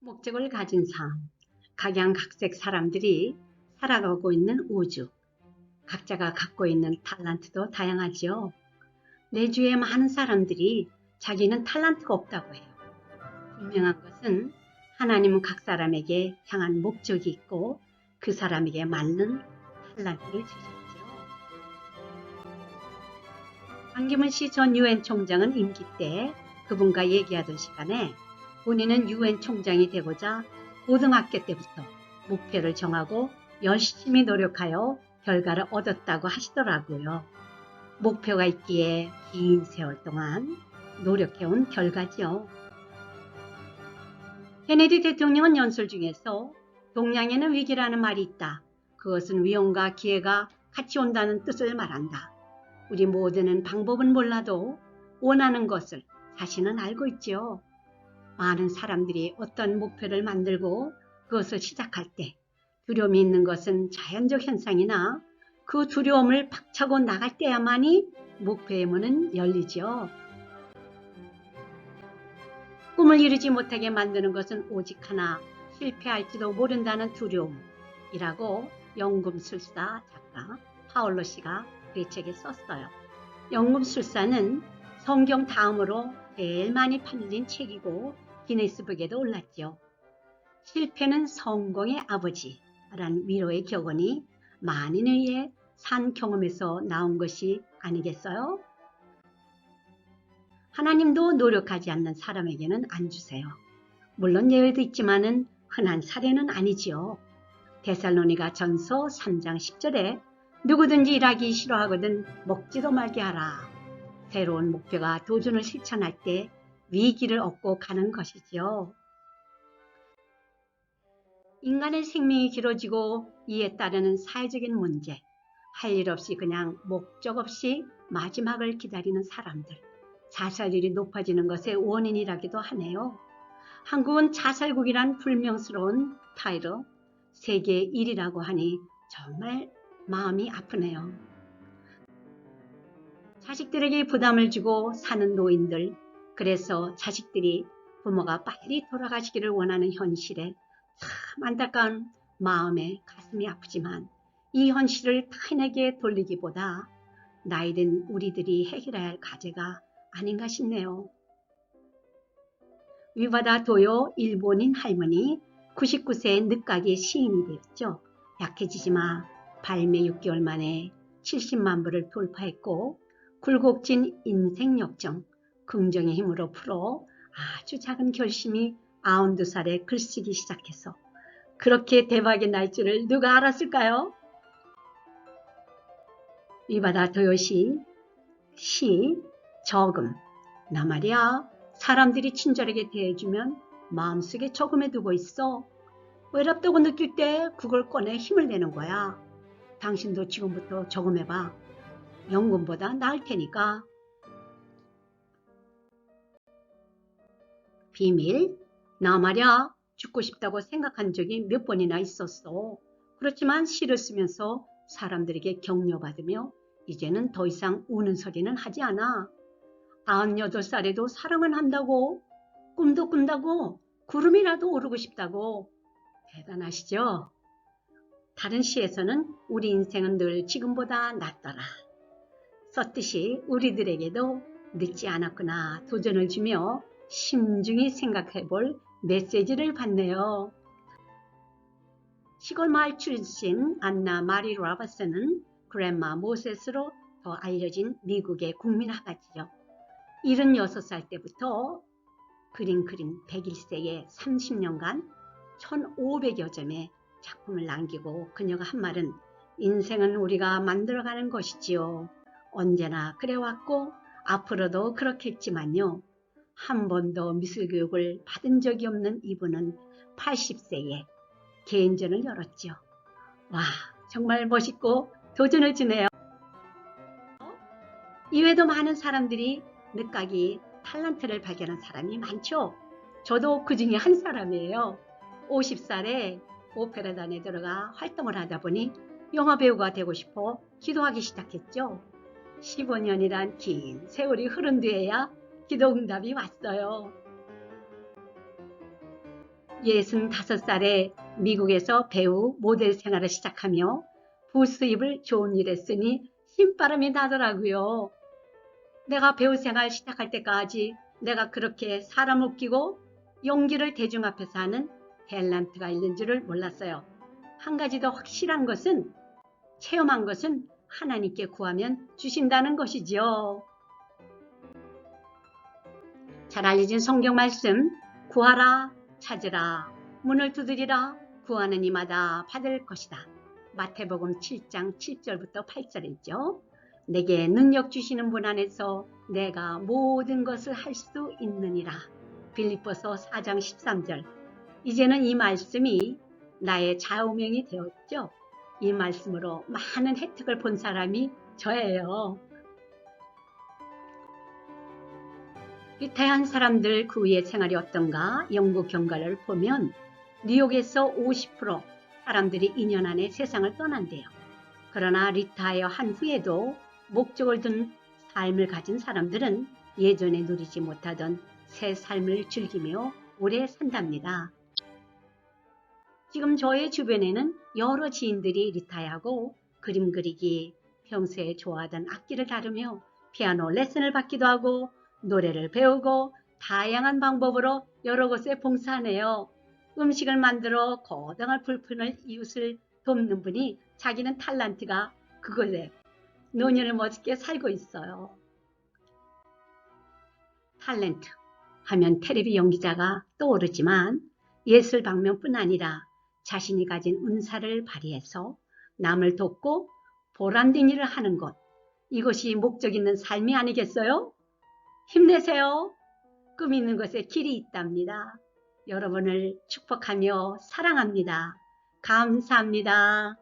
목적을 가진 삶, 각양각색 사람들이 살아가고 있는 우주, 각자가 갖고 있는 탤런트도 다양하지요. 내 주위에 많은 사람들이 자기는 탤런트가 없다고 해요. 분명한 것은 하나님은 각 사람에게 향한 목적이 있고 그 사람에게 맞는 탤런트를 주셨죠. 안기문 씨 전 유엔 총장은 임기 때 그분과 얘기하던 시간에 본인은 유엔 총장이 되고자 고등학교 때부터 목표를 정하고 열심히 노력하여 결과를 얻었다고 하시더라고요. 목표가 있기에 긴 세월 동안 노력해온 결과지요. 케네디 대통령은 연설 중에서 동양에는 위기라는 말이 있다. 그것은 위험과 기회가 같이 온다는 뜻을 말한다. 우리 모두는 방법은 몰라도 원하는 것을 자신은 알고 있지요. 많은 사람들이 어떤 목표를 만들고 그것을 시작할 때 두려움이 있는 것은 자연적 현상이나 그 두려움을 박차고 나갈 때야만이 목표의 문은 열리죠. 꿈을 이루지 못하게 만드는 것은 오직 하나 실패할지도 모른다는 두려움이라고 연금술사 작가 파울로 씨가 그의 책에 썼어요. 연금술사는 성경 다음으로 제일 많이 팔린 책이고 기네스북에도 올랐죠. 실패는 성공의 아버지라는 위로의 격언이 만인의 산 경험에서 나온 것이 아니겠어요? 하나님도 노력하지 않는 사람에게는 안 주세요. 물론 예외도 있지만은 흔한 사례는 아니지요. 데살로니가 전서 3장 10절에 누구든지 일하기 싫어하거든 먹지도 말게 하라. 새로운 목표가 도전을 실천할 때 위기를 얻고 가는 것이지요. 인간의 생명이 길어지고 이에 따르는 사회적인 문제, 할 일 없이 그냥 목적 없이 마지막을 기다리는 사람들, 자살률이 높아지는 것의 원인이라기도 하네요. 한국은 자살국이란 불명스러운 타이로 세계 1위라고 하니 정말 마음이 아프네요. 자식들에게 부담을 주고 사는 노인들, 그래서 자식들이 부모가 빨리 돌아가시기를 원하는 현실에 참 안타까운 마음에 가슴이 아프지만 이 현실을 타인에게 돌리기보다 나이든 우리들이 해결해야 할 과제가 아닌가 싶네요. 위바다 도요 일본인 할머니 99세의 늦가기 시인이 되었죠. 약해지지 마. 발매 6개월 만에 70만 부를 돌파했고 굴곡진 인생 역정 긍정의 힘으로 풀어 아주 작은 결심이 92살에 글쓰기 시작해서 그렇게 대박이 날 줄을 누가 알았을까요? 위바다 도요시 시 저금. 나 말이야 사람들이 친절하게 대해주면 마음속에 저금해 두고 있어. 외롭다고 느낄 때 그걸 꺼내 힘을 내는 거야. 당신도 지금부터 저금해봐. 연금보다 나을 테니까 비밀 나 말야 죽고 싶다고 생각한 적이 몇 번이나 있었어. 그렇지만 시를 쓰면서 사람들에게 격려받으며 이제는 더 이상 우는 소리는 하지 않아. 98살에도 사랑은 한다고 꿈도 꾼다고 구름이라도 오르고 싶다고 대단하시죠? 다른 시에서는 우리 인생은 늘 지금보다 낫더라. 썼듯이 우리들에게도 늦지 않았구나 도전을 주며 심중히 생각해 볼 메시지를 받네요. 시골 마을 출신 안나 마리 라바스는 그랜마 모세스로 더 알려진 미국의 국민 화가지요. 76살 때부터 그림 그린 101세의 30년간 1500여 점의 작품을 남기고 그녀가 한 말은 인생은 우리가 만들어가는 것이지요. 언제나 그래왔고 앞으로도 그렇겠지만요. 한 번도 미술 교육을 받은 적이 없는 이분은 80세에 개인전을 열었죠. 와, 정말 멋있고 도전을 주네요. 이외에도 많은 사람들이 늦가기 탤런트를 발견한 사람이 많죠. 저도 그 중에 한 사람이에요. 50살에 오페라단에 들어가 활동을 하다 보니 영화배우가 되고 싶어 기도하기 시작했죠. 15년이란 긴 세월이 흐른 뒤에야 기도 응답이 왔어요. 65살에 미국에서 배우 모델 생활을 시작하며 부수입을 좋은 일에 쓰니 신바람이 나더라고요. 내가 배우 생활 시작할 때까지 내가 그렇게 사람 웃기고 용기를 대중 앞에서 하는 탤런트가 있는 줄을 몰랐어요. 한 가지 더 확실한 것은 체험한 것은 하나님께 구하면 주신다는 것이지요. 잘 알려진 성경 말씀 구하라 찾으라 문을 두드리라 구하는 이마다 받을 것이다. 마태복음 7장 7절부터 8절이죠. 내게 능력 주시는 분 안에서 내가 모든 것을 할 수 있느니라. 빌립보서 4장 13절. 이제는 이 말씀이 나의 좌우명이 되었죠. 이 말씀으로 많은 혜택을 본 사람이 저예요. 리타이한 사람들 그 후의 생활이 어떤가 연구 경과를 보면 뉴욕에서 50% 사람들이 2년 안에 세상을 떠난대요. 그러나 리타이어 한 후에도 목적을 둔 삶을 가진 사람들은 예전에 누리지 못하던 새 삶을 즐기며 오래 산답니다. 지금 저의 주변에는 여러 지인들이 리타이하고 그림 그리기, 평소에 좋아하던 악기를 다루며 피아노 레슨을 받기도 하고 노래를 배우고 다양한 방법으로 여러 곳에 봉사하네요. 음식을 만들어 거당한 불편을 이웃을 돕는 분이 자기는 탤런트가 그걸래 노년을 멋지게 살고 있어요. 탤런트 하면 테레비 연기자가 떠오르지만 예술 방면뿐 아니라 자신이 가진 은사를 발휘해서 남을 돕고 보람된 일을 하는 것 이것이 목적 있는 삶이 아니겠어요? 힘내세요. 꿈 있는 것에 길이 있답니다. 여러분을 축복하며 사랑합니다. 감사합니다.